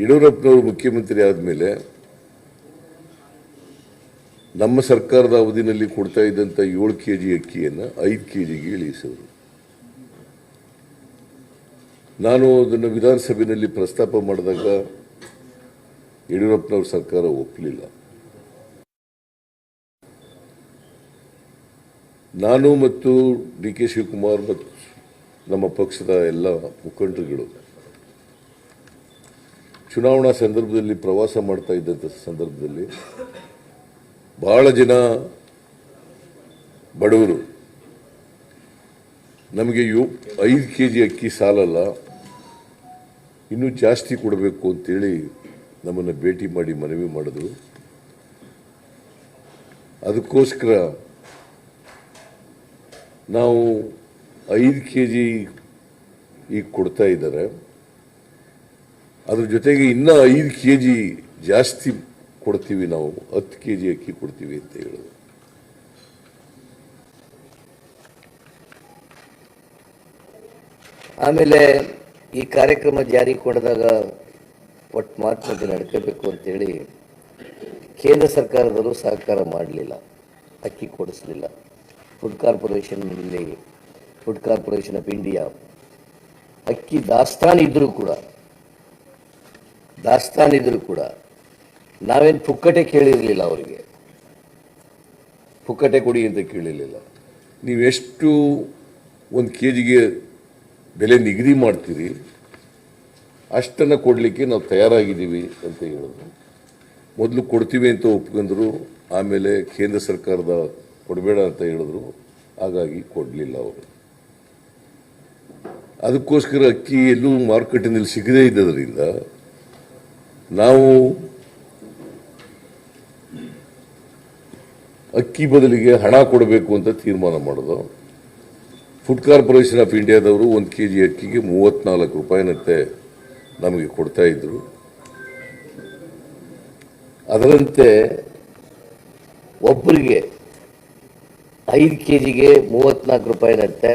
ಯಡಿಯೂರಪ್ಪನವರು ಮುಖ್ಯಮಂತ್ರಿ ಆದಮೇಲೆ ನಮ್ಮ ಸರ್ಕಾರದ ಅವಧಿನಲ್ಲಿ ಕೊಡ್ತಾ ಇದ್ದಂಥ ಏಳು ಕೆ ಜಿ ಅಕ್ಕಿಯನ್ನು ಐದು ಕೆ ಜಿಗೆ ಇಳಿಸಿದರು. ನಾನು ಅದನ್ನು ವಿಧಾನಸಭೆಯಲ್ಲಿ ಪ್ರಸ್ತಾಪ ಮಾಡಿದಾಗ ಯಡಿಯೂರಪ್ಪನವ್ರ ಸರ್ಕಾರ ಒಪ್ಪಲಿಲ್ಲ. ನಾನು ಮತ್ತು ಡಿ ಕೆ ಶಿವಕುಮಾರ್ ಮತ್ತು ನಮ್ಮ ಪಕ್ಷದ ಎಲ್ಲ ಮುಖಂಡರುಗಳು ಚುನಾವಣಾ ಸಂದರ್ಭದಲ್ಲಿ ಪ್ರವಾಸ ಮಾಡ್ತಾ ಇದ್ದಂಥ ಸಂದರ್ಭದಲ್ಲಿ ಬಹಳ ಜನ ಬಡವರು, ನಮಗೆ ಯೋ, ಐದು ಕೆ ಜಿ ಅಕ್ಕಿ ಸಾಲಲ್ಲ, ಇನ್ನೂ ಜಾಸ್ತಿ ಕೊಡಬೇಕು ಅಂತೇಳಿ ನಮ್ಮನ್ನು ಭೇಟಿ ಮಾಡಿ ಮನವಿ ಮಾಡಿದ್ರು. ಅದಕ್ಕೋಸ್ಕರ ನಾವು ಐದು ಕೆ ಜಿ ಈಗ ಕೊಡ್ತಾ ಇದ್ದಾರೆ. ಅದ್ರ ಜೊತೆಗೆ ಇನ್ನೂ ಐದು ಕೆ ಜಿ ಜಾಸ್ತಿ ಕೊಡ್ತೀವಿ ನಾವು, ಹತ್ತು ಕೆ ಜಿ ಅಕ್ಕಿ ಕೊಡ್ತೀವಿ ಅಂತ ಹೇಳಿದ್ರು ಆಮೇಲೆ ಈ ಕಾರ್ಯಕ್ರಮ ಜಾರಿ ಕೊಡದಾಗ ಒಟ್ಟು ಮಾತಿನಂತೆ ನಡ್ಕೋಬೇಕು ಅಂತೇಳಿ ಕೇಂದ್ರ ಸರ್ಕಾರದವರು ಸಹಕಾರ ಮಾಡಲಿಲ್ಲ, ಅಕ್ಕಿ ಕೊಡಿಸಲಿಲ್ಲ. ಫುಡ್ ಕಾರ್ಪೊರೇಷನ್ ಇಲ್ಲಿ ಫುಡ್ ಕಾರ್ಪೊರೇಷನ್ ಆಫ್ ಇಂಡಿಯಾ ಅಕ್ಕಿ ದಾಸ್ತಾನು ಇದ್ದರೂ ಕೂಡ ದಾಸ್ತಾನು ಇದ್ದರೂ ಕೂಡ ನಾವೇನು ಪುಕ್ಕಟೆ ಕೇಳಿರಲಿಲ್ಲ ಅವರಿಗೆ. ಪುಕ್ಕಟೆ ಕೊಡಿ ಅಂತ ಕೇಳಿರಲಿಲ್ಲ. ನೀವೆಷ್ಟು ಒಂದು ಕೆ ಜಿಗೆ ಬೆಲೆ ನಿಗದಿ ಮಾಡ್ತೀರಿ, ಅಷ್ಟನ್ನು ಕೊಡಲಿಕ್ಕೆ ನಾವು ತಯಾರಾಗಿದ್ದೀವಿ ಅಂತ ಹೇಳಿದ್ರು. ಮೊದಲು ಕೊಡ್ತೀವಿ ಅಂತ ಒಪ್ಕೊಂಡ್ರು, ಆಮೇಲೆ ಕೇಂದ್ರ ಸರ್ಕಾರದ ಕೊಡಬೇಡ ಅಂತ ಹೇಳಿದ್ರು. ಹಾಗಾಗಿ ಕೊಡಲಿಲ್ಲ ಅವರು. ಅದಕ್ಕೋಸ್ಕರ ಅಕ್ಕಿ ಎಲ್ಲೂ ಮಾರುಕಟ್ಟೆನಲ್ಲಿ ಸಿಗದೇ ಇದ್ದದರಿಂದ ನಾವು ಅಕ್ಕಿ ಬದಲಿಗೆ ಹಣ ಕೊಡಬೇಕು ಅಂತ ತೀರ್ಮಾನ ಮಾಡೋದು. ಫುಡ್ ಕಾರ್ಪೊರೇಷನ್ ಆಫ್ ಇಂಡಿಯಾದವರು ಒಂದು ಕೆ ಜಿ ಅಕ್ಕಿಗೆ ಮೂವತ್ನಾಲ್ಕು ರೂಪಾಯಿನಂತೆ ನಮಗೆ ಕೊಡ್ತಾ ಇದ್ರು. ಅದರಂತೆ ಒಬ್ಬರಿಗೆ ಐದು ಕೆ ಜಿಗೆ ಮೂವತ್ನಾಲ್ಕು ರೂಪಾಯಿನಂತೆ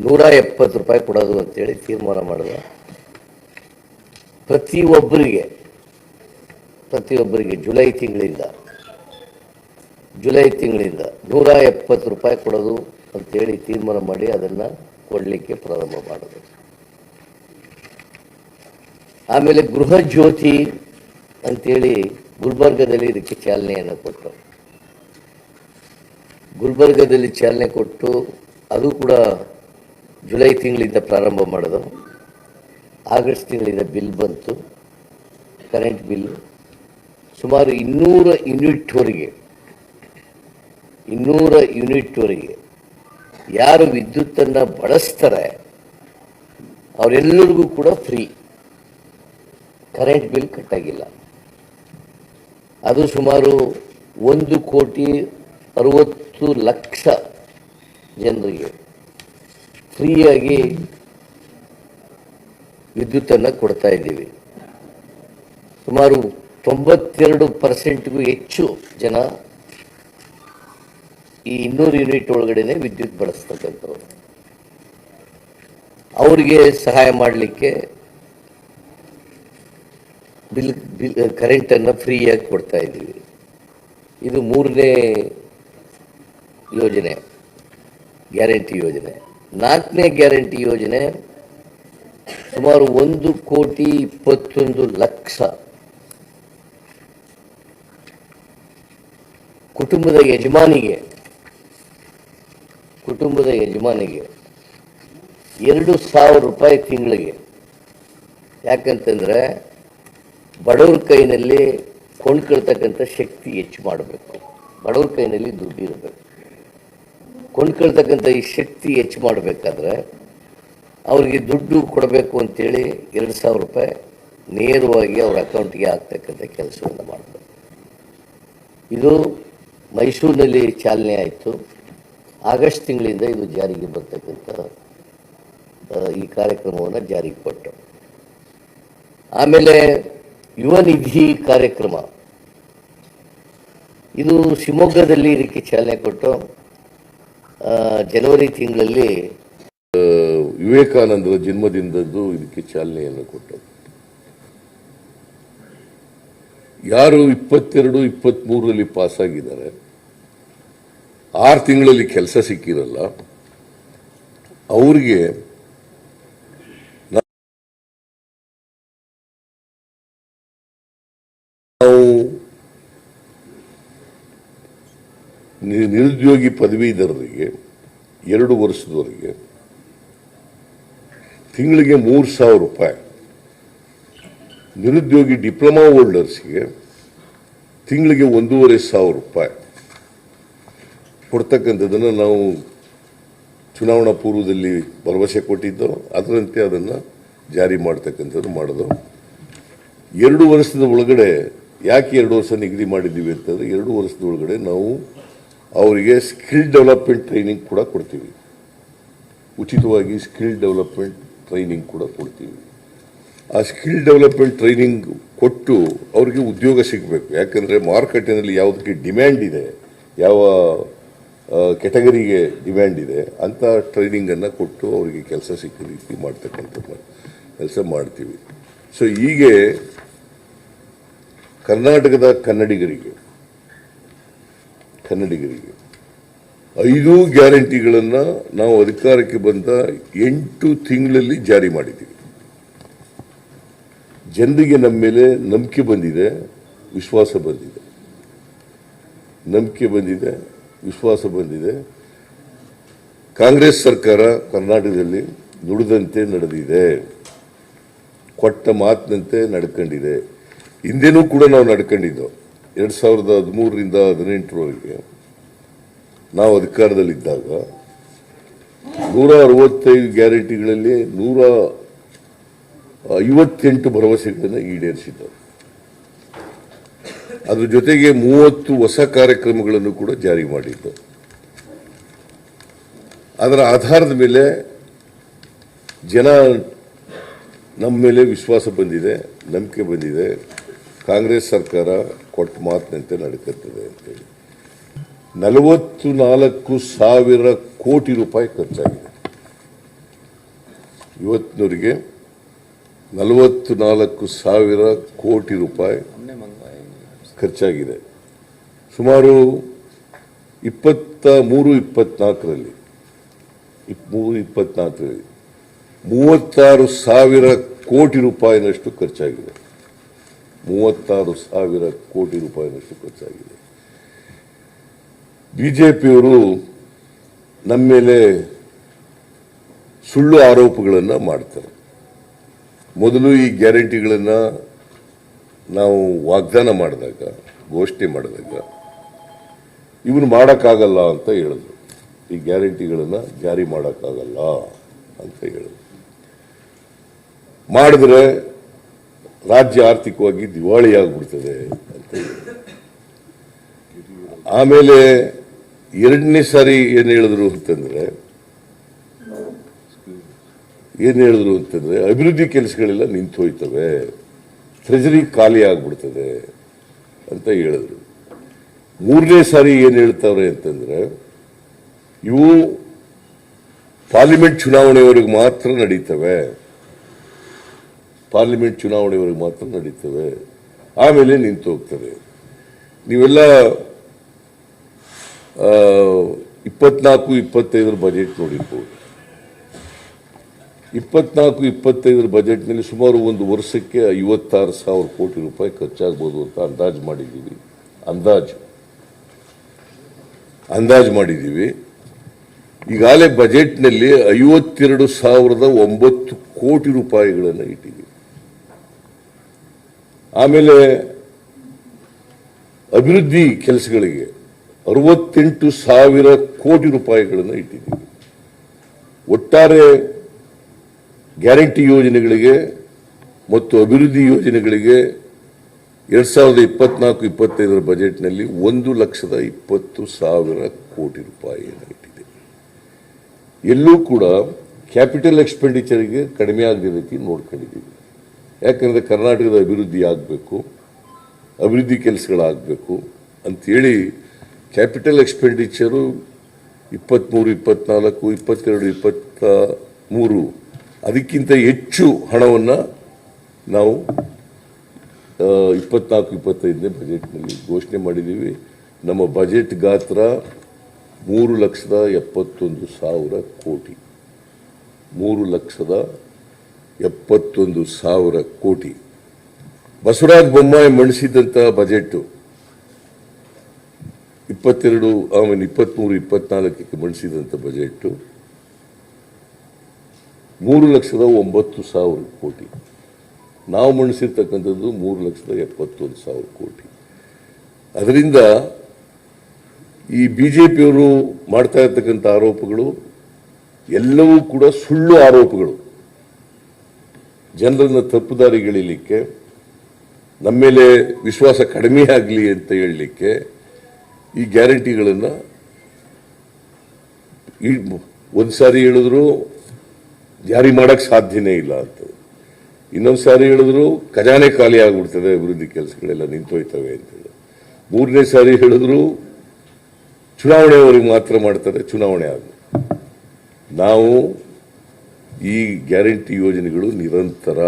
ನೂರ ಎಪ್ಪತ್ತು ರೂಪಾಯಿ ಕೊಡೋದು ಅಂತೇಳಿ ತೀರ್ಮಾನ ಮಾಡಿದ ಪ್ರತಿಯೊಬ್ಬರಿಗೆ ಪ್ರತಿಯೊಬ್ಬರಿಗೆ ಜುಲೈ ತಿಂಗಳಿಂದ ಜುಲೈ ತಿಂಗಳಿಂದ ನೂರ ಎಪ್ಪತ್ತು ರೂಪಾಯಿ ಕೊಡೋದು ಅಂತೇಳಿ ತೀರ್ಮಾನ ಮಾಡಿ ಅದನ್ನು ಕೊಡಲಿಕ್ಕೆ ಪ್ರಾರಂಭ ಮಾಡೋದು. ಆಮೇಲೆ ಗೃಹ ಜ್ಯೋತಿ ಅಂತೇಳಿ ಗುಲ್ಬರ್ಗದಲ್ಲಿ ಇದಕ್ಕೆ ಚಾಲನೆಯನ್ನು ಕೊಟ್ಟರು. ಗುಲ್ಬರ್ಗದಲ್ಲಿ ಚಾಲನೆ ಕೊಟ್ಟು ಅದು ಕೂಡ ಜುಲೈ ತಿಂಗಳಿಂದ ಪ್ರಾರಂಭ ಮಾಡೋದು ಆಗಸ್ಟ್ ತಿಂಗಳಿಂದ ಬಿಲ್ ಬಂತು ಕರೆಂಟ್ ಬಿಲ್. ಸುಮಾರು ಇನ್ನೂರ ಯೂನಿಟ್ವರೆಗೆ ಇನ್ನೂರ ಯೂನಿಟ್ವರೆಗೆ ಯಾರು ವಿದ್ಯುತ್ತನ್ನು ಬಳಸ್ತಾರೆ, ಅವರೆಲ್ಲರಿಗೂ ಕೂಡ ಫ್ರೀ ಕರೆಂಟ್ ಬಿಲ್ ಕಟ್ಟಾಗಿಲ್ಲ. ಅದು ಸುಮಾರು ಒಂದು ಕೋಟಿ ಅರವತ್ತು ಲಕ್ಷ ಜನರಿಗೆ ಫ್ರೀಯಾಗಿ ವಿದ್ಯುತ್ತನ್ನು ಕೊಡ್ತಾ ಇದ್ದೀವಿ. ಸುಮಾರು ತೊಂಬತ್ತೆರಡು ಪರ್ಸೆಂಟ್ಗೂ ಹೆಚ್ಚು ಜನ ಈ ಇನ್ನೂರು ಯೂನಿಟ್ ಒಳಗಡೆನೆ ವಿದ್ಯುತ್ ಬಳಸ್ತಕ್ಕಂಥವ್ರು. ಅವರಿಗೆ ಸಹಾಯ ಮಾಡಲಿಕ್ಕೆ ಬಿಲ್ ಬಿಲ್, ಕರೆಂಟನ್ನು ಫ್ರೀಯಾಗಿ ಕೊಡ್ತಾ ಇದ್ದೀವಿ. ಇದು ಮೂರನೇ ಯೋಜನೆ, ಗ್ಯಾರಂಟಿ ಯೋಜನೆ. ನಾಲ್ಕನೇ ಗ್ಯಾರಂಟಿ ಯೋಜನೆ ಸುಮಾರು ಒಂದು ಕೋಟಿ ಇಪ್ಪತ್ತೊಂದು ಲಕ್ಷ ಕುಟುಂಬದ ಯಜಮಾನಿಗೆ ಕುಟುಂಬದ ಯಜಮಾನಿಗೆ ಎರಡು ಸಾವಿರ ರೂಪಾಯಿ ತಿಂಗಳಿಗೆ. ಯಾಕಂತಂದರೆ ಬಡವ್ರ ಕೈನಲ್ಲಿ ಕೊಂಡ್ಕೊಳ್ತಕ್ಕಂಥ ಶಕ್ತಿ ಹೆಚ್ಚು ಮಾಡಬೇಕು. ಬಡವ್ರ ಕೈನಲ್ಲಿ ದುಡ್ಡಿರಬೇಕು ಕೊಂಡ್ಕೊಳ್ತಕ್ಕಂಥ ಈ ಶಕ್ತಿ ಹೆಚ್ಚು ಮಾಡಬೇಕಾದ್ರೆ ಅವ್ರಿಗೆ ದುಡ್ಡು ಕೊಡಬೇಕು ಅಂತೇಳಿ ಎರಡು ಸಾವಿರ ರೂಪಾಯಿ ನೇರವಾಗಿ ಅವ್ರ ಅಕೌಂಟ್ಗೆ ಆಗ್ತಕ್ಕಂಥ ಕೆಲಸವನ್ನು ಮಾಡಬೇಕು ಇದು ಮೈಸೂರಿನಲ್ಲಿ ಚಾಲನೆ ಆಯಿತು. ಆಗಸ್ಟ್ ತಿಂಗಳಿಂದ ಇದು ಜಾರಿಗೆ ಬರ್ತಕ್ಕಂಥ ಈ ಕಾರ್ಯಕ್ರಮವನ್ನು ಜಾರಿಗೆ ಕೊಟ್ಟು ಆಮೇಲೆ ಯುವ ನಿಧಿ ಕಾರ್ಯಕ್ರಮ. ಇದು ಶಿವಮೊಗ್ಗದಲ್ಲಿ ಇದಕ್ಕೆ ಚಾಲನೆ ಕೊಟ್ಟು ಜನವರಿ ತಿಂಗಳಲ್ಲಿ ವಿವೇಕಾನಂದರ ಜನ್ಮದಿಂದದ್ದು ಇದಕ್ಕೆ ಚಾಲನೆಯನ್ನು ಕೊಟ್ಟದ್ದು. ಯಾರು ಇಪ್ಪತ್ತೆರಡು ಇಪ್ಪತ್ತ್ಮೂರರಲ್ಲಿ ಪಾಸಾಗಿದ್ದಾರೆ, ಆರು ತಿಂಗಳಲ್ಲಿ ಕೆಲಸ ಸಿಕ್ಕಿರಲ್ಲ, ಅವ್ರಿಗೆ ನಾವು ನಿರುದ್ಯೋಗಿ ಪದವೀಧರರಿಗೆ ಎರಡು ವರ್ಷದವರೆಗೆ ತಿಂಗಳಿಗೆ ಮೂರು ಸಾವಿರ ರೂಪಾಯಿ. ನಿರುದ್ಯೋಗಿ ಡಿಪ್ಲೊಮಾ ಹೋಲ್ಡರ್ಸ್ಗೆ ತಿಂಗಳಿಗೆ ಒಂದೂವರೆ ಸಾವಿರ ರೂಪಾಯಿ. ಕೊಡ್ತಕ್ಕಂಥದ್ದನ್ನು ನಾವು ಚುನಾವಣಾ ಪೂರ್ವದಲ್ಲಿ ಭರವಸೆ ಕೊಟ್ಟಿದ್ದು, ಅದರಂತೆ ಅದನ್ನು ಜಾರಿ ಮಾಡ್ತಕ್ಕಂಥದ್ದು ಮಾಡಿದ್ರು ಎರಡು ವರ್ಷದ ಒಳಗಡೆ ಯಾಕೆ ಎರಡು ವರ್ಷ ನಿಗದಿ ಮಾಡಿದ್ದೀವಿ ಅಂತಂದರೆ, ಎರಡು ವರ್ಷದ ಒಳಗಡೆ ನಾವು ಅವರಿಗೆ ಸ್ಕಿಲ್ ಡೆವಲಪ್ಮೆಂಟ್ ಟ್ರೈನಿಂಗ್ ಕೂಡ ಕೊಡ್ತೀವಿ. ಉಚಿತವಾಗಿ ಸ್ಕಿಲ್ ಡೆವಲಪ್ಮೆಂಟ್ ಟ್ರೈನಿಂಗ್ ಕೂಡ ಕೊಡ್ತೀವಿ. ಆ ಸ್ಕಿಲ್ ಡೆವಲಪ್ಮೆಂಟ್ ಟ್ರೈನಿಂಗ್ ಕೊಟ್ಟು ಅವರಿಗೆ ಉದ್ಯೋಗ ಸಿಗಬೇಕು. ಯಾಕಂದರೆ ಮಾರುಕಟ್ಟೆಯಲ್ಲಿ ಯಾವುದಕ್ಕೆ ಡಿಮ್ಯಾಂಡ್ ಇದೆ, ಯಾವ ಕೆಟಗರಿಗೆ ಡಿಮ್ಯಾಂಡ್ ಇದೆ ಅಂಥ ಟ್ರೈನಿಂಗನ್ನು ಕೊಟ್ಟು ಅವರಿಗೆ ಕೆಲಸ ಸಿಕ್ಕ ರೀತಿ ಮಾಡ್ತಕ್ಕಂಥ ಕೆಲಸ ಮಾಡ್ತೀವಿ. ಸೊ ಹೀಗೆ ಕರ್ನಾಟಕದ ಕನ್ನಡಿಗರಿಗೆ ಕನ್ನಡಿಗರಿಗೆ ಐದು ಗ್ಯಾರಂಟಿಗಳನ್ನು ನಾವು ಅಧಿಕಾರಕ್ಕೆ ಬಂದ ಎಂಟು ತಿಂಗಳಲ್ಲಿ ಜಾರಿ ಮಾಡಿದ್ದೀವಿ. ಜನರಿಗೆ ನಮ್ಮ ಮೇಲೆ ನಂಬಿಕೆ ಬಂದಿದೆ, ವಿಶ್ವಾಸ ಬಂದಿದೆ. ನಂಬಿಕೆ ಬಂದಿದೆ, ವಿಶ್ವಾಸ ಬಂದಿದೆ. ಕಾಂಗ್ರೆಸ್ ಸರ್ಕಾರ ಕರ್ನಾಟಕದಲ್ಲಿ ನುಡಿದಂತೆ ನಡೆದಿದೆ. ಕೊಟ್ಟ ಮಾತಿನಂತೆ ನಡ್ಕೊಂಡಿದೆ. ಹಿಂದೆನೂ ಕೂಡ ನಾವು ನಡ್ಕೊಂಡಿದ್ದೆವು ಎರಡು ಸಾವಿರದ ಹದಿಮೂರರಿಂದ ಹದಿನೆಂಟರವರೆಗೆ ನಾವು ಅಧಿಕಾರದಲ್ಲಿದ್ದಾಗ ನೂರ ಅರವತ್ತೈದು ಗ್ಯಾರಂಟಿಗಳಲ್ಲಿ ನೂರ ಐವತ್ತೆಂಟು ಭರವಸೆಗಳನ್ನು ಈಡೇರಿಸಿದ್ದಾರೆ ಅದ್ರ ಜೊತೆಗೆ ಮೂವತ್ತು ಹೊಸ ಕಾರ್ಯಕ್ರಮಗಳನ್ನು ಕೂಡ ಜಾರಿ ಮಾಡಿದ್ದು. ಅದರ ಆಧಾರದ ಮೇಲೆ ಜನ ನಮ್ಮ ಮೇಲೆ ವಿಶ್ವಾಸ ಬಂದಿದೆ, ನಂಬಿಕೆ ಬಂದಿದೆ. ಕಾಂಗ್ರೆಸ್ ಸರ್ಕಾರ ಕೊಟ್ಟ ಮಾತಿನಂತೆ ನಡ್ಕತ್ತದೆ ಅಂತೇಳಿ. ನಲವತ್ತು ನಾಲ್ಕು ಸಾವಿರ ಕೋಟಿ ರೂಪಾಯಿ ಖರ್ಚಾಗಿದೆ. ಇವತ್ತಿನವರಿಗೆ ನಲವತ್ತು ನಾಲ್ಕು ಸಾವಿರ ಕೋಟಿ ರೂಪಾಯಿ ಖರ್ಚಾಗಿದೆ. ಸುಮಾರು ಇಪ್ಪತ್ತ ಮೂರು ಇಪ್ಪತ್ನಾಲ್ಕರಲ್ಲಿ ಮೂರು ಇಪ್ಪತ್ನಾಲ್ಕರಲ್ಲಿ ಮೂವತ್ತಾರು ಸಾವಿರ ಕೋಟಿ ರೂಪಾಯಿನಷ್ಟು ಖರ್ಚಾಗಿದೆ. ಮೂವತ್ತಾರು ಸಾವಿರ ಕೋಟಿ ರೂಪಾಯಿನಷ್ಟು ಖರ್ಚಾಗಿದೆ. ಬಿಜೆಪಿಯವರು ನಮ್ಮ ಮೇಲೆ ಸುಳ್ಳು ಆರೋಪಗಳನ್ನು ಮಾಡ್ತಾರೆ. ಮೊದಲು ಈ ಗ್ಯಾರಂಟಿಗಳನ್ನು ನಾವು ವಾಗ್ದಾನ ಮಾಡಿದಾಗ, ಘೋಷಣೆ ಮಾಡಿದಾಗ ಇವನು ಮಾಡೋಕ್ಕಾಗಲ್ಲ ಅಂತ ಹೇಳಿದ್ರು. ಈ ಗ್ಯಾರಂಟಿಗಳನ್ನು ಜಾರಿ ಮಾಡೋಕ್ಕಾಗಲ್ಲ ಅಂತ ಹೇಳಿದ್ರು. ಮಾಡಿದ್ರೆ ರಾಜ್ಯ ಆರ್ಥಿಕವಾಗಿ ದಿವಾಳಿ ಆಗಿಬಿಡ್ತದೆ ಅಂತ ಆಮೇಲೆ ಎರಡನೇ ಸಾರಿ ಏನು ಹೇಳಿದ್ರು ಅಂತಂದ್ರೆ, ಏನು ಹೇಳಿದ್ರು ಅಂತಂದ್ರೆ, ಅಭಿವೃದ್ಧಿ ಕೆಲಸಗಳೆಲ್ಲ ನಿಂತು ಹೋಯ್ತವೆ ಟ್ರೆಜರಿ ಖಾಲಿ ಆಗ್ಬಿಡ್ತದೆ ಅಂತ ಹೇಳಿದ್ರು. ಮೂರನೇ ಸಾರಿ ಏನು ಹೇಳ್ತಾವ್ರೆ ಅಂತಂದ್ರೆ, ಇವು ಪಾರ್ಲಿಮೆಂಟ್ ಚುನಾವಣೆವರೆಗೆ ಮಾತ್ರ ನಡೀತವೆ. ಪಾರ್ಲಿಮೆಂಟ್ ಚುನಾವಣೆವರೆಗೆ ಮಾತ್ರ ನಡೀತವೆ. ಆಮೇಲೆ ನಿಂತು ಹೋಗ್ತದೆ. ನೀವೆಲ್ಲ ಇಪ್ಪತ್ನಾಲ್ಕು, ಇಪ್ಪತ್ತೈದರ ಬಜೆಟ್ ನೋಡಿರ್ಬೋದು ಇಪ್ಪತ್ನಾಲ್ಕು, ಇಪ್ಪತ್ತೈದರ ಬಜೆಟ್ನಲ್ಲಿ ಸುಮಾರು ಒಂದು ವರ್ಷಕ್ಕೆ ಐವತ್ತಾರು ಸಾವಿರ ಕೋಟಿ ರೂಪಾಯಿ ಖರ್ಚಾಗ್ಬೋದು ಅಂತ ಅಂದಾಜು ಮಾಡಿದ್ದೀವಿ. ಅಂದಾಜು. ಅಂದಾಜು ಮಾಡಿದ್ದೀವಿ. ಈಗಾಗಲೇ ಬಜೆಟ್ನಲ್ಲಿ ಐವತ್ತೆರಡು ಸಾವಿರದ ಒಂಬತ್ತು ಕೋಟಿ ರೂಪಾಯಿಗಳನ್ನು ಇಟ್ಟಿದ್ದೀವಿ. ಆಮೇಲೆ ಅಭಿವೃದ್ಧಿ ಕೆಲಸಗಳಿಗೆ ಅರವತ್ತೆಂಟು ಸಾವಿರ ಕೋಟಿ ರೂಪಾಯಿಗಳನ್ನು ಇಟ್ಟಿದ್ದೀವಿ. ಒಟ್ಟಾರೆ ಗ್ಯಾರಂಟಿ ಯೋಜನೆಗಳಿಗೆ ಮತ್ತು ಅಭಿವೃದ್ಧಿ ಯೋಜನೆಗಳಿಗೆ ಎರಡ್ ಸಾವಿರದ ಇಪ್ಪತ್ನಾಲ್ಕು, ಇಪ್ಪತ್ತೈದರ ಬಜೆಟ್ನಲ್ಲಿ ಒಂದು ಲಕ್ಷದ ಇಪ್ಪತ್ತು ಸಾವಿರ ಕೋಟಿ ರೂಪಾಯಿಯನ್ನು ಇಟ್ಟಿದೆ ಎಲ್ಲೂ ಕೂಡ ಕ್ಯಾಪಿಟಲ್ ಎಕ್ಸ್ಪೆಂಡಿಚರ್ಗೆ ಕಡಿಮೆ ಆಗದ ರೀತಿ ನೋಡ್ಕೊಂಡಿದ್ದೀವಿ. ಯಾಕಂದರೆ ಕರ್ನಾಟಕದ ಅಭಿವೃದ್ಧಿ ಆಗಬೇಕು, ಅಭಿವೃದ್ಧಿ ಕೆಲಸಗಳಾಗಬೇಕು ಅಂಥೇಳಿ ಕ್ಯಾಪಿಟಲ್ ಎಕ್ಸ್ಪೆಂಡಿಚರು ಇಪ್ಪತ್ತ್ಮೂರು ಇಪ್ಪತ್ನಾಲ್ಕು, ಇಪ್ಪತ್ತೆರಡು ಇಪ್ಪತ್ತ ಮೂರು ಅದಕ್ಕಿಂತ ಹೆಚ್ಚು ಹಣವನ್ನು ನಾವು ಇಪ್ಪತ್ನಾಲ್ಕು, ಇಪ್ಪತ್ತೈದನೇ ಬಜೆಟ್ನಲ್ಲಿ ಘೋಷಣೆ ಮಾಡಿದ್ದೀವಿ. ನಮ್ಮ ಬಜೆಟ್ ಗಾತ್ರ ಮೂರು ಲಕ್ಷದ ಎಪ್ಪತ್ತೊಂದು ಸಾವಿರ ಕೋಟಿ. ಮೂರು ಲಕ್ಷದ ಎಪ್ಪತ್ತೊಂದು ಸಾವಿರ ಕೋಟಿ. ಬಸವರಾಜ ಬೊಮ್ಮಾಯಿ ಮಂಡಿಸಿದಂಥ ಬಜೆಟ್ಟು ಇಪ್ಪತ್ತೆರಡು, ಆಮೇಲೆ ಇಪ್ಪತ್ತ್ಮೂರು ಇಪ್ಪತ್ನಾಲ್ಕಕ್ಕೆ ಮಂಡಿಸಿದಂಥ ಬಜೆಟ್ಟು ಮೂರು ಲಕ್ಷದ ಒಂಬತ್ತು ಸಾವಿರ ಕೋಟಿ. ನಾವು ಮಂಡಿಸಿರ್ತಕ್ಕಂಥದ್ದು ಮೂರು ಲಕ್ಷದ ಎಪ್ಪತ್ತೊಂದು ಸಾವಿರ ಕೋಟಿ. ಅದರಿಂದ ಈ ಬಿ ಜೆ ಪಿಯವರು ಮಾಡ್ತಾ ಇರ್ತಕ್ಕಂಥ ಆರೋಪಗಳು ಎಲ್ಲವೂ ಕೂಡ ಸುಳ್ಳು ಆರೋಪಗಳು. ಜನರನ್ನು ತಪ್ಪುದಾರಿಗಳಿಲಿಕ್ಕೆ, ನಮ್ಮ ಮೇಲೆ ವಿಶ್ವಾಸ ಕಡಿಮೆ ಆಗಲಿ ಅಂತ ಹೇಳಲಿಕ್ಕೆ ಈ ಗ್ಯಾರಂಟಿಗಳನ್ನು ಒಂದು ಸಾರಿ ಹೇಳಿದ್ರು ಜಾರಿ ಮಾಡಕ್ಕೆ ಸಾಧ್ಯನೇ ಇಲ್ಲ ಅಂತ. ಇನ್ನೊಂದು ಸಾರಿ ಹೇಳಿದ್ರು ಖಜಾನೆ ಖಾಲಿ ಆಗ್ಬಿಡ್ತದೆ, ಅಭಿವೃದ್ಧಿ ಕೆಲಸಗಳೆಲ್ಲ ನಿಂತೋಯ್ತವೆ ಅಂತೇಳಿ ಮೂರನೇ ಸಾರಿ ಹೇಳಿದ್ರು ಚುನಾವಣೆಯವರಿಗೆ ಮಾತ್ರ ಮಾಡ್ತಾರೆ, ಚುನಾವಣೆ ಆಗ ನಾವು ಈ ಗ್ಯಾರಂಟಿ ಯೋಜನೆಗಳು ನಿರಂತರ.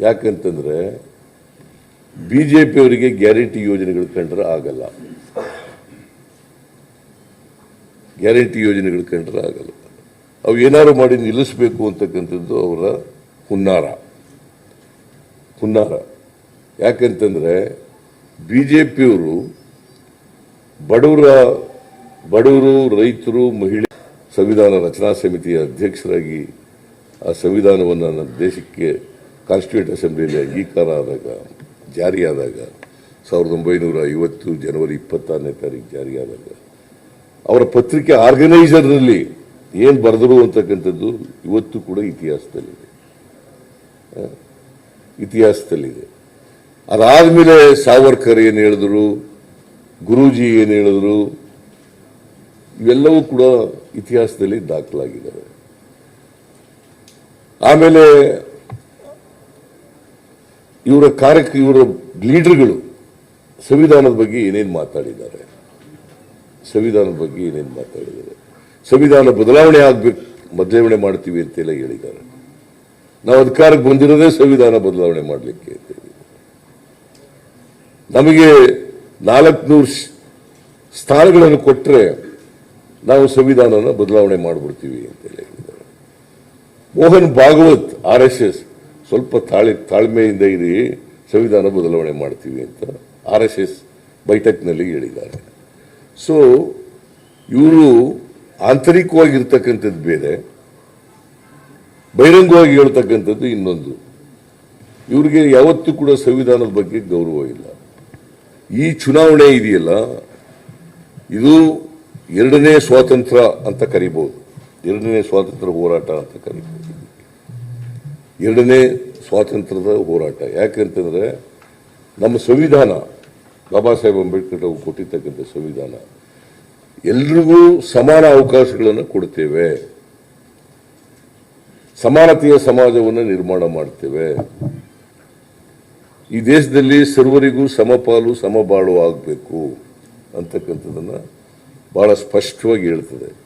ಯಾಕಂತಂದ್ರೆ ಬಿ ಜೆ ಪಿಯವರಿಗೆ ಗ್ಯಾರಂಟಿ ಯೋಜನೆಗಳು ಕಂಡ್ರೆ ಆಗಲ್ಲ. ಗ್ಯಾರಂಟಿ ಯೋಜನೆಗಳು ಕಂಡ್ರೆ ಆಗಲ್ಲ. ಅವು ಏನಾರು ಮಾಡಿ ನಿಲ್ಲಿಸಬೇಕು ಅಂತಕ್ಕಂಥದ್ದು ಅವರ ಹುನ್ನಾರ. ಹುನ್ನಾರ. ಯಾಕಂತಂದರೆ ಬಿ ಜೆ ಪಿಯವರು ಬಡವರ, ಬಡವರು, ರೈತರು, ಮಹಿಳೆ ಸಂವಿಧಾನ ರಚನಾ ಸಮಿತಿಯ ಅಧ್ಯಕ್ಷರಾಗಿ ಆ ಸಂವಿಧಾನವನ್ನು ನಮ್ಮ ದೇಶಕ್ಕೆ ಕಾನ್ಸ್ಟಿಟ್ಯೂಂಟ್ ಅಸೆಂಬ್ಲಿಯಲ್ಲಿ ಅಂಗೀಕಾರ ಆದಾಗ ಜಾರಿಯಾದಾಗ ಸಾವಿರದ ಒಂಬೈನೂರ ಐವತ್ತು ಜನವರಿ ಇಪ್ಪತ್ತಾರನೇ ತಾರೀಕು ಜಾರಿಯಾದಾಗ ಅವರ ಪತ್ರಿಕೆ ಆರ್ಗನೈಸರ್ನಲ್ಲಿ ಏನು ಬರೆದರು ಅಂತಕ್ಕಂಥದ್ದು ಇವತ್ತು ಕೂಡ ಇತಿಹಾಸದಲ್ಲಿದೆ. ಇತಿಹಾಸದಲ್ಲಿದೆ ಇತಿಹಾಸದಲ್ಲಿದೆ. ಅದಾದಮೇಲೆ ಸಾವರ್ಕರ್ ಏನು ಹೇಳಿದ್ರು, ಗುರೂಜಿ ಏನು ಹೇಳಿದ್ರು, ಇವೆಲ್ಲವೂ ಕೂಡ ಇತಿಹಾಸದಲ್ಲಿ ದಾಖಲಾಗಿದ್ದಾರೆ ಆಮೇಲೆ ಇವರ ಕಾರ್ಯಕ್ಕೆ ಇವರ ಲೀಡರ್ಗಳು ಸಂವಿಧಾನದ ಬಗ್ಗೆ ಏನೇನು ಮಾತಾಡಿದ್ದಾರೆ? ಸಂವಿಧಾನದ ಬಗ್ಗೆ ಏನೇನು ಮಾತಾಡಿದ್ದಾರೆ? ಸಂವಿಧಾನ ಬದಲಾವಣೆ ಆಗ್ಬೇಕು, ಬದಲಾವಣೆ ಮಾಡ್ತೀವಿ ಅಂತೆಲ್ಲ ಹೇಳಿದ್ದಾರೆ. ನಾವು ಅಧಿಕಾರಕ್ಕೆ ಬಂದಿರೋದೇ ಸಂವಿಧಾನ ಬದಲಾವಣೆ ಮಾಡಲಿಕ್ಕೆ ಅಂತ ಹೇಳಿ ನಮಗೆ ನಾಲ್ಕುನೂರು ಸ್ಥಾನಗಳನ್ನು ಕೊಟ್ಟರೆ ನಾವು ಸಂವಿಧಾನನ ಬದಲಾವಣೆ ಮಾಡಿಬಿಡ್ತೀವಿ ಅಂತೇಳಿ ಹೇಳಿದ್ದಾರೆ. Mohan Bhagwat, R S S ಸ್ವಲ್ಪ ತಾಳಿ ತಾಳ್ಮೆಯಿಂದ ಇರಿ, ಸಂವಿಧಾನ ಬದಲಾವಣೆ ಮಾಡ್ತೀವಿ ಅಂತ ಆರ್ ಎಸ್ ಎಸ್ ಬೈಠಕ್ನಲ್ಲಿ ಹೇಳಿದ್ದಾರೆ. ಸೊ ಇವರು ಆಂತರಿಕವಾಗಿರ್ತಕ್ಕಂಥದ್ದು ಬೇರೆ, ಬಹಿರಂಗವಾಗಿ ಹೇಳ್ತಕ್ಕಂಥದ್ದು ಇನ್ನೊಂದು. ಇವರಿಗೆ ಯಾವತ್ತೂ ಕೂಡ ಸಂವಿಧಾನದ ಬಗ್ಗೆ ಗೌರವ ಇಲ್ಲ. ಈ ಚುನಾವಣೆ ಇದೆಯಲ್ಲ, ಇದು ಎರಡನೇ ಸ್ವಾತಂತ್ರ್ಯ ಅಂತ ಕರಿಬಹುದು ಎರಡನೇ ಸ್ವಾತಂತ್ರ್ಯ ಹೋರಾಟ ಅಂತ ಕರಿಬಹುದು ಎರಡನೇ ಸ್ವಾತಂತ್ರ್ಯದ ಹೋರಾಟ. ಯಾಕಂತಂದ್ರೆ ನಮ್ಮ ಸಂವಿಧಾನ, ಬಾಬಾ ಸಾಹೇಬ್ ಅಂಬೇಡ್ಕರ್ ಅವರು ಕೊಟ್ಟಿರ್ತಕ್ಕಂಥ ಸಂವಿಧಾನ, ಎಲ್ರಿಗೂ ಸಮಾನ ಅವಕಾಶಗಳನ್ನು ಕೊಡ್ತೇವೆ. ಸಮಾನತೆಯ ಸಮಾಜವನ್ನು ನಿರ್ಮಾಣ ಮಾಡ್ತೇವೆ. ಈ ದೇಶದಲ್ಲಿ ಸರ್ವರಿಗೂ ಸಮಪಾಲು, ಸಮಬಾಳು ಆಗಬೇಕು ಅಂತಕ್ಕಂಥದ್ದನ್ನು ಬಹಳ ಸ್ಪಷ್ಟವಾಗಿ ಹೇಳ್ತದೆ.